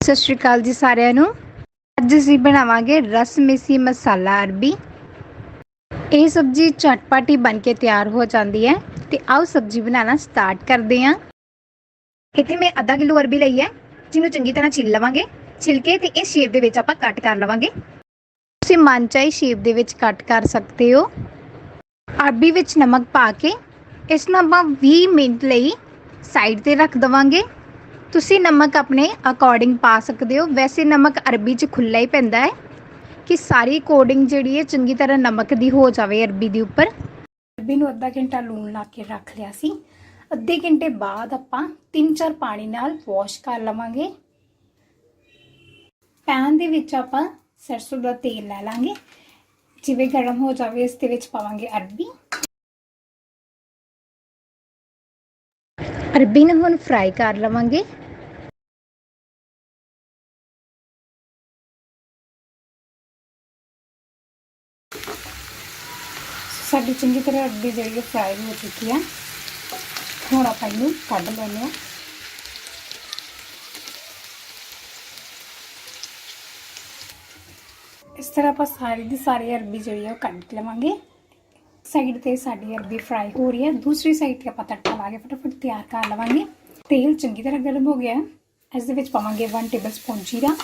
ਸਤਿ ਸ਼੍ਰੀ ਅਕਾਲ ਜੀ ਸਾਰਿਆਂ ਨੂੰ। ਅੱਜ ਅਸੀਂ ਬਣਾਵਾਂਗੇ ਰਸ ਮਿਸੀ ਮਸਾਲਾ ਅਰਬੀ। ਇਹ ਸਬਜ਼ੀ ਚਟਪਟੀ ਬਣ ਕੇ ਤਿਆਰ ਹੋ ਜਾਂਦੀ ਹੈ ਤੇ ਆਓ ਸਬਜ਼ੀ ਬਣਾਉਣਾ ਸਟਾਰਟ ਕਰਦੇ ਹਾਂ। ਇੱਥੇ ਮੈਂ ਅੱਧਾ ਕਿਲੋ ਅਰਬੀ ਲਈ ਹੈ, ਜਿਹਨੂੰ ਚੰਗੀ ਤਰ੍ਹਾਂ ਛਿੱਲ ਲਵਾਂਗੇ। ਛਿਲਕੇ ਤੇ ਇਸ ਸ਼ੇਪ ਦੇ ਵਿੱਚ ਆਪਾਂ ਕੱਟ ਕਰ ਲਵਾਂਗੇ। ਤੁਸੀਂ ਮਨਚਾਹੀ ਸ਼ੇਪ ਦੇ ਵਿੱਚ ਕੱਟ ਕਰ ਸਕਦੇ ਹੋ। ਅਰਬੀ ਵਿੱਚ ਨਮਕ ਪਾ ਕੇ ਇਸ ਨੂੰ ਆਪਾਂ 20 ਮਿੰਟ ਲਈ ਸਾਈਡ ਤੇ ਰੱਖ ਦਵਾਂਗੇ। ਤੁਸੀਂ ਨਮਕ ਆਪਣੇ ਅਕੋਰਡਿੰਗ ਪਾ ਸਕਦੇ ਹੋ। ਵੈਸੇ ਨਮਕ ਅਰਬੀ 'ਚ ਖੁੱਲਾ ਹੀ ਪੈਂਦਾ ਹੈ ਕਿ ਸਾਰੀ ਕੋਡਿੰਗ ਜਿਹੜੀ ਹੈ ਚੰਗੀ ਤਰ੍ਹਾਂ ਨਮਕ ਦੀ ਹੋ ਜਾਵੇ ਅਰਬੀ ਦੇ ਉੱਪਰ। ਅਰਬੀ ਨੂੰ ਅੱਧਾ ਘੰਟਾ ਲੂਣ ਲਾ ਕੇ ਰੱਖ ਲਿਆ ਸੀ। ਅੱਧੇ ਘੰਟੇ ਬਾਅਦ ਆਪਾਂ 3-4 ਪਾਣੀ ਨਾਲ ਵਾਸ਼ ਕਰ ਲਵਾਂਗੇ। ਪੈਨ ਦੇ ਵਿੱਚ ਆਪਾਂ ਸਰਸੋਂ ਦਾ ਤੇਲ ਲੈ ਲਾਂਗੇ। ਜਿਵੇਂ ਗਰਮ ਹੋ ਜਾਵੇ ਇਸ ਦੇ ਵਿੱਚ ਪਾਵਾਂਗੇ ਅਰਬੀ। ਅਰਬੀ ਨੂੰ ਹੁਣ ਫਰਾਈ ਕਰ ਲਵਾਂਗੇ। ਸਾਡੀ ਚੰਗੀ ਤਰ੍ਹਾਂ ਅਰਬੀ ਜਿਹੜੀ ਹੈ ਫਰਾਈ ਹੋ ਚੁੱਕੀ ਹੈ ਹੁਣ ਆਪਾਂ ਇਹਨੂੰ ਕੱਢ ਲੈਂਦੇ ਹਾਂ। ਇਸ ਤਰ੍ਹਾਂ ਆਪਾਂ ਸਾਰੀ ਦੀ ਸਾਰੀ ਅਰਬੀ ਜਿਹੜੀ ਹੈ ਉਹ ਕੱਢ ਲਵਾਂਗੇ। ਸਾਈਡ ਤੇ ਸਾਡੀ ਅਰਬੀ ਫਰਾਈ ਹੋ ਰਹੀ ਹੈ। ਦੂਸਰੀ ਸਾਈਡ ਤੇ ਆਪਾਂ ਤੜਕਾ ਲਾ ਕੇ ਫਟਾਫਟ ਤਿਆਰ ਕਰ ਲਵਾਂਗੇ। ਤੇਲ ਚੰਗੀ ਤਰ੍ਹਾਂ ਗਰਮ ਹੋ ਗਿਆ ਹੈ। ਇਸ ਦੇ ਵਿੱਚ ਪਾਵਾਂਗੇ 1 ਟੇਬਲਸਪੂਨ ਜੀਰਾ।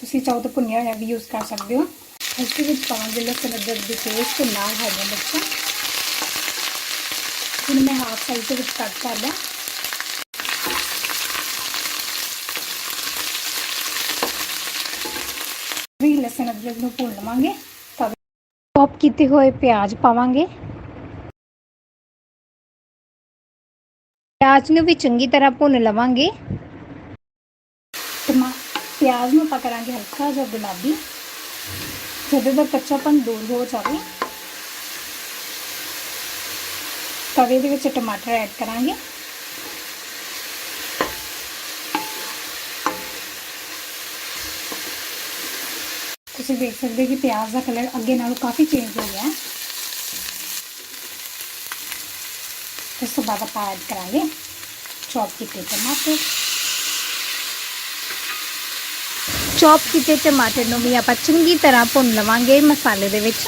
ਤੁਸੀਂ ਚਾਹੋ ਤਾਂ ਭੁੰਨਿਆ ਹੋਇਆ ਵੀ ਯੂਜ਼ ਕਰ ਸਕਦੇ ਹੋ। ਇਸ ਦੇ ਵਿੱਚ ਪਾਵਾਂਗੇ ਲਸਣ ਅਦਰਕ ਦੀ ਪੇਸਟ ਨਾਲ ਹਰੀ ਮਿਰਚਾਂ। ਹੁਣ ਮੈਂ ਹਾਫ ਸਾਈਜ਼ ਦੇ ਵਿੱਚ ਕੱਟ ਕਰ ਲਿਆ। ਵੀ ਲਸਣ ਅਦਰਕ ਨੂੰ ਭੁੰਨ ਲਵਾਂਗੇ। ਚੌਪ ਕੀਤੇ ਹੋਏ ਪਿਆਜ਼ ਪਾਵਾਂਗੇ ਪਿਆਜ਼ ਨੂੰ ਵੀ ਚੰਗੀ ਤਰ੍ਹਾਂ ਭੁੰਨ ਲਵਾਂਗੇ ਟਮਾ ਪਿਆਜ਼ ਨੂੰ ਆਪਾਂ ਕਰਾਂਗੇ ਹਲਕਾ ਜਿਹਾ ਗੁਲਾਬੀ ਜਦੋਂ ਤੱਕ ਕੱਚਾਪਨ ਦੂਰ ਹੋ ਜਾਵੇ ਤਵੇ ਦੇ ਵਿੱਚ ਟਮਾਟਰ ਐਡ ਕਰਾਂਗੇ ਤੁਸੀਂ ਦੇਖ ਸਕਦੇ ਕਿ ਪਿਆਜ਼ ਦਾ ਕਲਰ ਅੱਗੇ ਨਾਲੋਂ ਕਾਫੀ ਚੇਂਜ ਹੋ ਗਿਆ ਹੈ। ਇਸ ਤੋਂ ਬਾਅਦ ਆਪਾਂ ਐਡ ਕਰਾਂਗੇ ਚੌਪ ਕੀਤੇ ਟਮਾਟਰ। ਚੌਪ ਕੀਤੇ ਟਮਾਟਰ ਨੂੰ ਵੀ ਆਪਾਂ ਚੰਗੀ ਤਰ੍ਹਾਂ ਭੁੰਨ ਲਵਾਂਗੇ ਮਸਾਲੇ ਦੇ ਵਿੱਚ।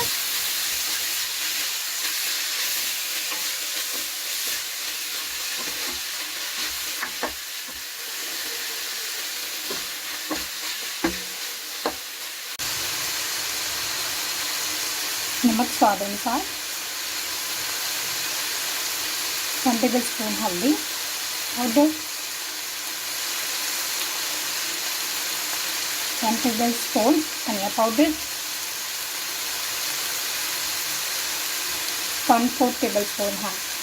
नमक स्वाद अनुसार वन टेबल स्पून हल्दी पाउडर वन टेबल स्पून धनिया powder one fourth tablespoon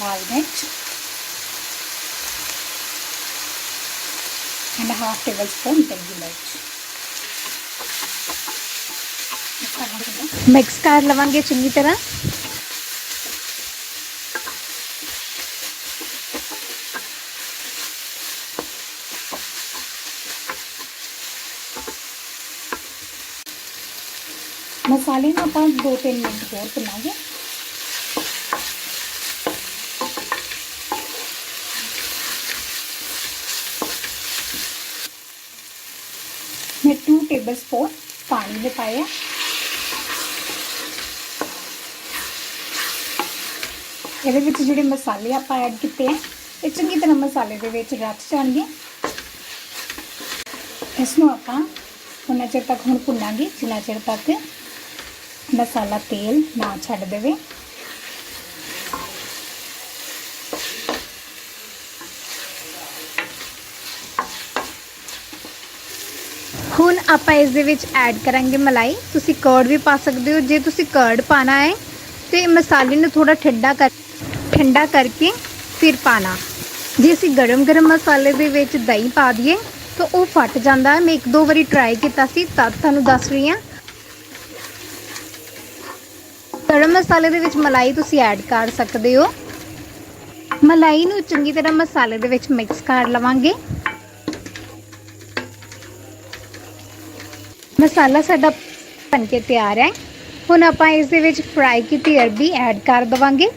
लाल मिर्च एंड हाफ टेबल स्पून देगी मिक्स कर लवेंगे चंगी तरह। मसाले में अपन दो तीन मिनट और बनाएँगे। मैं टू टेबल स्पून पानी में पाया। ਇਹਦੇ ਵਿੱਚ ਜਿਹੜੇ ਮਸਾਲੇ ਆਪਾਂ ਐਡ ਕੀਤੇ ਆ, ਇਹ ਚੰਗੀ ਤਰ੍ਹਾਂ ਮਸਾਲੇ ਦੇ ਵਿੱਚ ਰਚ ਜਾਣਗੇ। ਇਸ ਨੂੰ ਆਪਾਂ ਉਹਨਾਂ ਚਿਰ ਤੱਕ ਹੁਣ ਭੁੰਨਾਂਗੇ, ਜਿੰਨਾ ਚਿਰ ਤੱਕ ਮਸਾਲਾ ਤੇਲ ਨਾ ਛੱਡ ਦੇਵੇ। ਹੁਣ ਆਪਾਂ ਇਸ ਦੇ ਵਿੱਚ ਐਡ ਕਰਾਂਗੇ ਮਲਾਈ। ਤੁਸੀਂ ਕਰਡ ਵੀ ਪਾ ਸਕਦੇ ਹੋ। ਜੇ ਤੁਸੀਂ ਕਰਡ ਪਾਣਾ ਹੈ, ਤੇ ਮਸਾਲੇ ਨੂੰ ਥੋੜਾ ਠੰਡਾ ਕਰ ਠੰਡਾ ਕਰਕੇ ਫਿਰ ਪਾਣਾ ਜੇ ਅਸੀਂ ਗਰਮ-ਗਰਮ ਮਸਾਲੇ ਦੇ ਵਿੱਚ ਦਹੀਂ ਪਾ ਦਈਏ, ਤਾਂ ਉਹ ਫਟ ਜਾਂਦਾ। ਹੈ ਮੈਂ ਇੱਕ ਦੋ ਵਾਰੀ ਟਰਾਈ ਕੀਤਾ ਸੀ, ਤਦ ਤੁਹਾਨੂੰ ਦੱਸ ਰਹੀ ਹਾਂ। ਗਰਮ ਮਸਾਲੇ ਦੇ ਵਿੱਚ ਮਲਾਈ ਤੁਸੀਂ ਐਡ ਕਰ ਸਕਦੇ ਹੋ। ਮਲਾਈ ਨੂੰ ਚੰਗੀ ਤਰ੍ਹਾਂ ਮਸਾਲੇ ਦੇ ਵਿੱਚ ਮਿਕਸ ਕਰ ਲਵਾਂਗੇ। ਮਸਾਲਾ ਸਾਡਾ ਬਣ ਕੇ ਤਿਆਰ ਹੈ। ਹੁਣ ਆਪਾਂ ਇਸ ਦੇ ਵਿੱਚ ਫਰਾਈ ਕੀਤੀ ਅਰਬੀ ਐਡ ਕਰ ਦਵਾਂਗੇ।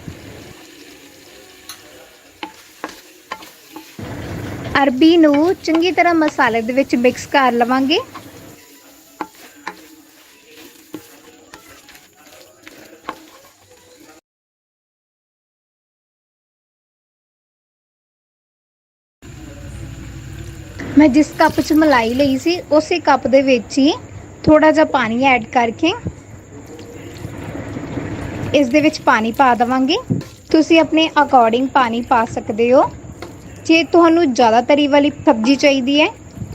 ਅਰਬੀ ਨੂੰ ਚੰਗੀ ਤਰ੍ਹਾਂ ਮਸਾਲੇ ਦੇ ਵਿੱਚ ਮਿਕਸ ਕਰ ਲਵਾਂਗੇ। ਮੈਂ ਜਿਸ ਕੱਪ 'ਚ ਮਲਾਈ ਲਈ ਸੀ, ਉਸੇ ਕੱਪ ਦੇ ਵਿੱਚ ਹੀ ਥੋੜਾ ਜਿਹਾ ਪਾਣੀ ਐਡ ਕਰਕੇ ਇਸ ਦੇ ਵਿੱਚ ਪਾਣੀ ਪਾ ਦਵਾਂਗੇ। ਤੁਸੀਂ ਆਪਣੇ ਅਕੋਰਡਿੰਗ ਪਾਣੀ ਪਾ ਸਕਦੇ ਹੋ। ਜੇ ਤੁਹਾਨੂੰ ਜ਼ਿਆਦਾ ਤਰੀ ਵਾਲੀ ਸਬਜ਼ੀ ਚਾਹੀਦੀ ਹੈ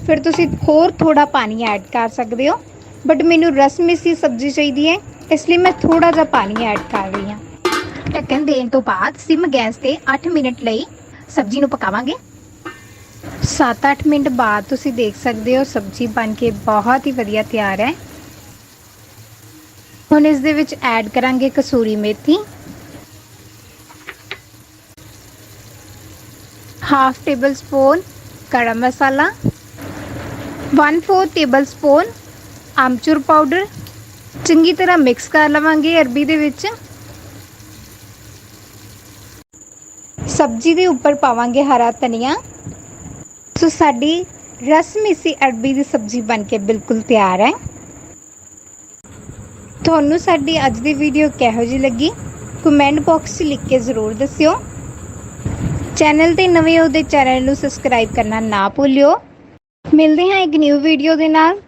ਫਿਰ ਤੁਸੀਂ ਹੋਰ ਥੋੜਾ ਪਾਣੀ ਐਡ ਕਰ ਸਕਦੇ ਹੋ। ਬਟ ਮੈਨੂੰ ਰਸ ਮਿੱਸੀ ਸਬਜ਼ੀ ਚਾਹੀਦੀ ਹੈ ਇਸ ਲਈ ਮੈਂ ਥੋੜਾ ਜਿਹਾ ਪਾਣੀ ਐਡ ਕਰ ਰਹੀ ਹਾਂ। ਢੱਕਣ ਦੇਣ ਤੋਂ ਬਾਅਦ ਸਿਮ ਗੈਸ ਤੇ 8 ਮਿੰਟ ਲਈ ਸਬਜ਼ੀ ਨੂੰ ਪਕਾਵਾਂਗੇ। 7-8 ਮਿੰਟ ਬਾਅਦ ਤੁਸੀਂ ਦੇਖ ਸਕਦੇ ਹੋ ਸਬਜ਼ੀ ਬਣ ਕੇ ਬਹੁਤ ਹੀ ਵਧੀਆ ਤਿਆਰ ਹੈ। ਹੁਣ ਇਸ ਦੇ ਵਿੱਚ ਐਡ ਕਰਾਂਗੇ ਕਸੂਰੀ ਮੇਥੀ। Half tablespoon garam masala 1/4 table spoon amchur powder ਚੰਗੀ ਤਰ੍ਹਾਂ ਮਿਕਸ ਕਰ ਲਵਾਂਗੇ ਅਰਬੀ ਦੇ ਵਿੱਚ। ਸਬਜ਼ੀ ਦੇ ਉੱਪਰ ਪਾਵਾਂਗੇ ਹਰਾ ਧਨੀਆ। ਸੋ ਸਾਡੀ ਰਸ ਅਰਬੀ ਦੀ ਸਬਜ਼ੀ ਬਣ ਕੇ ਬਿਲਕੁਲ ਤਿਆਰ ਹੈ। ਤੁਹਾਨੂੰ ਸਾਡੀ ਅੱਜ ਦੀ ਵੀਡੀਓ ਕਿਹੋ ਜਿਹੀ ਲੱਗੀ? ਕਮੈਂਟ ਬਾਕਸ 'ਚ ਲਿਖ ਕੇ ਜ਼ਰੂਰ ਦੱਸਿਓ। ਚੈਨਲ ਤੇ ਨਵੇਂ ਹੋ ਤੇ ਚੈਨਲ ਨੂੰ ਸਬਸਕ੍ਰਾਈਬ ਕਰਨਾ ਨਾ ਭੁੱਲਿਓ। ਮਿਲਦੇ ਹਾਂ ਇੱਕ ਨਿਊ ਵੀਡੀਓ ਦੇ ਨਾਲ।